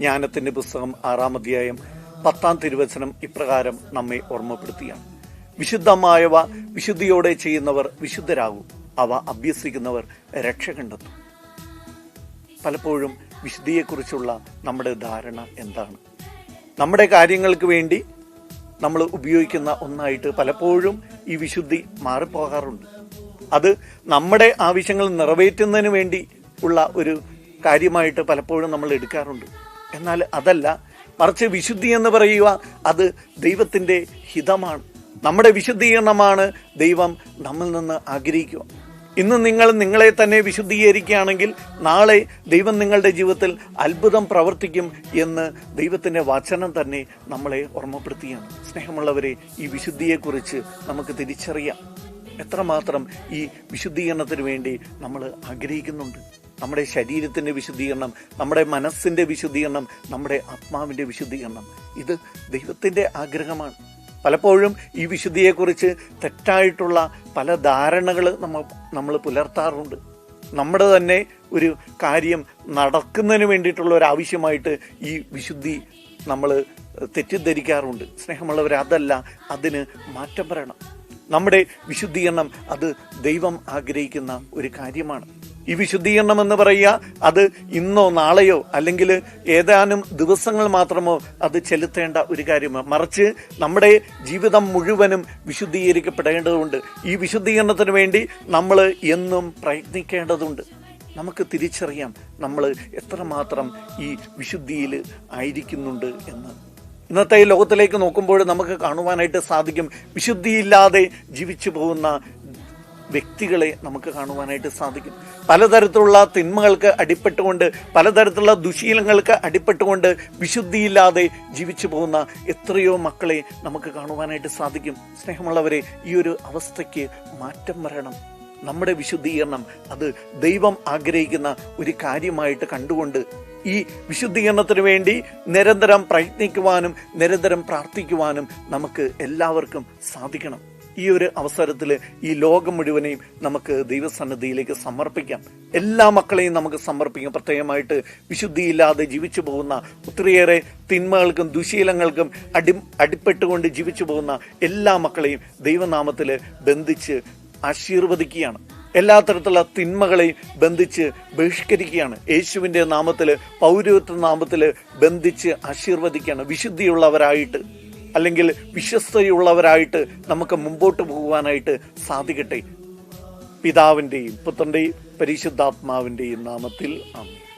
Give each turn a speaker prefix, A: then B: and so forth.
A: ജ്ഞാനത്തിന്റെ പുസ്തകം ആറാം അധ്യായം പത്താം തിരുവചനം ഇപ്രകാരം നമ്മെ ഓർമ്മപ്പെടുത്തിയാണ്. വിശുദ്ധമായവ വിശുദ്ധിയോടെ ചെയ്യുന്നവർ വിശുദ്ധരാകും. അവ അഭ്യസിക്കുന്നവർ രക്ഷ കണ്ടെത്തും. പലപ്പോഴും വിശുദ്ധിയെക്കുറിച്ചുള്ള നമ്മുടെ ധാരണ എന്താണ്? നമ്മുടെ കാര്യങ്ങൾക്ക് വേണ്ടി നമ്മൾ ഉപയോഗിക്കുന്ന ഒന്നായിട്ട് പലപ്പോഴും ഈ വിശുദ്ധി മാറിപ്പോകാറുണ്ട്. അത് നമ്മുടെ ആവശ്യങ്ങൾ നിറവേറ്റുന്നതിന് വേണ്ടി ഉള്ള ഒരു കാര്യമായിട്ട് പലപ്പോഴും നമ്മൾ എടുക്കാറുണ്ട്. എന്നാൽ അതല്ല മറിച്ച് വിശുദ്ധി എന്ന് പറയുക അത് ദൈവത്തിന്റെ ഹിതമാണ്. നമ്മുടെ വിശുദ്ധീകരണമാണ് ദൈവം നമ്മിൽ നിന്ന് ആഗ്രഹിക്കുക. ഇന്ന് നിങ്ങൾ നിങ്ങളെ തന്നെ വിശുദ്ധീകരിക്കുകയാണെങ്കിൽ നാളെ ദൈവം നിങ്ങളുടെ ജീവിതത്തിൽ അത്ഭുതം പ്രവർത്തിക്കും എന്ന് ദൈവത്തിന്റെ വചനം തന്നെ നമ്മളെ ഓർമ്മപ്പെടുത്തുകയാണ് സ്നേഹമുള്ളവരെ ഈ വിശുദ്ധിയെക്കുറിച്ച് നമുക്ക് തിരിച്ചറിയാം. എത്രമാത്രം ഈ വിശുദ്ധീകരണത്തിന് വേണ്ടി നമ്മൾ ആഗ്രഹിക്കുന്നുണ്ട്. നമ്മുടെ ശരീരത്തിന്റെ വിശുദ്ധീകരണം നമ്മുടെ മനസ്സിന്റെ വിശുദ്ധീകരണം നമ്മുടെ ആത്മാവിന്റെ വിശുദ്ധീകരണം. ഇത് ദൈവത്തിന്റെ ആഗ്രഹമാണ്. പലപ്പോഴും ഈ വിശുദ്ധിയെക്കുറിച്ച് തെറ്റായിട്ടുള്ള പല ധാരണകൾ നമ്മൾ നമ്മൾ പുലർത്താറുണ്ട്. നമ്മുടെ തന്നെ ഒരു കാര്യം നടക്കുന്നതിന് വേണ്ടിയിട്ടുള്ള ഒരു ആവശ്യമായിട്ട് ഈ വിശുദ്ധി നമ്മൾ തെറ്റിദ്ധരിക്കാറുണ്ട്. സ്നേഹമുള്ളവർ അതല്ല അതിന് മാറ്റം വരണം. നമ്മുടെ വിശുദ്ധീകരണം അത് ദൈവം ആഗ്രഹിക്കുന്ന ഒരു കാര്യമാണ്. ഈ വിശുദ്ധീകരണം എന്ന് പറയുക അത് ഇന്നോ നാളെയോ അല്ലെങ്കിൽ ഏതാനും ദിവസങ്ങൾ മാത്രമോ അത് ചെലുത്തേണ്ട ഒരു കാര്യമാണ്. മറിച്ച് നമ്മുടെ ജീവിതം മുഴുവനും വിശുദ്ധീകരിക്കപ്പെടേണ്ടതുണ്ട്. ഈ വിശുദ്ധീകരണത്തിന് വേണ്ടി നമ്മൾ എന്നും പ്രയത്നിക്കേണ്ടതുണ്ട്. നമുക്ക് തിരിച്ചറിയാം നമ്മൾ എത്രമാത്രം ഈ വിശുദ്ധിയിൽ ആയിരിക്കുന്നുണ്ട് എന്ന്. ഇന്നത്തെ ലോകത്തിലേക്ക് നോക്കുമ്പോൾ നമുക്ക് കാണുവാനായിട്ട് സാധിക്കും വിശുദ്ധിയില്ലാതെ ജീവിച്ചു പോകുന്ന വ്യക്തികളെ നമുക്ക് കാണുവാനായിട്ട് സാധിക്കും. പലതരത്തിലുള്ള തിന്മകൾക്ക് അടിപ്പെട്ടുകൊണ്ട് പലതരത്തിലുള്ള ദുശീലങ്ങൾക്ക് അടിപ്പെട്ടുകൊണ്ട് വിശുദ്ധിയില്ലാതെ ജീവിച്ചു പോകുന്ന എത്രയോ മക്കളെ നമുക്ക് കാണുവാനായിട്ട് സാധിക്കും. സ്നേഹമുള്ളവരെ ഈ ഒരു അവസ്ഥയ്ക്ക് മാറ്റം വരണം. നമ്മുടെ വിശുദ്ധീകരണം അത് ദൈവം ആഗ്രഹിക്കുന്ന ഒരു കാര്യമായിട്ട് കണ്ടുകൊണ്ട് ഈ വിശുദ്ധീകരണത്തിന് വേണ്ടി നിരന്തരം പ്രയത്നിക്കുവാനും നിരന്തരം പ്രാർത്ഥിക്കുവാനും നമുക്ക് എല്ലാവർക്കും സാധിക്കണം. ഈ ഒരു അവസരത്തിൽ ഈ ലോകം മുഴുവനെയും നമുക്ക് ദൈവസന്നദ്ധിയിലേക്ക് സമർപ്പിക്കാം. എല്ലാ മക്കളെയും നമുക്ക് സമർപ്പിക്കാം. പ്രത്യേകമായിട്ട് വിശുദ്ധിയില്ലാതെ ജീവിച്ചു പോകുന്ന ഒത്തിരിയേറെ തിന്മകൾക്കും ദുശീലങ്ങൾക്കും അടി അടിപ്പെട്ടുകൊണ്ട് ജീവിച്ചു പോകുന്ന എല്ലാ മക്കളെയും ദൈവനാമത്തിൽ ബന്ധിച്ച് ആശീർവദിക്കുകയാണ്. എല്ലാ തരത്തിലുള്ള തിന്മകളെയും ബന്ധിച്ച് ബഹിഷ്കരിക്കുകയാണ്. യേശുവിന്റെ നാമത്തിൽ പൗരത്വ നാമത്തിൽ ബന്ധിച്ച് ആശീർവദിക്കുകയാണ്. വിശുദ്ധിയുള്ളവരായിട്ട്. അല്ലെങ്കിൽ വിശ്വസ്തയുള്ളവരായിട്ട് നമുക്ക് മുമ്പോട്ട് പോകുവാനായിട്ട് സാധിക്കട്ടെ. പിതാവിന്റെയും പുത്രന്റെയും പരിശുദ്ധാത്മാവിന്റെയും നാമത്തിൽ ആമേൻ.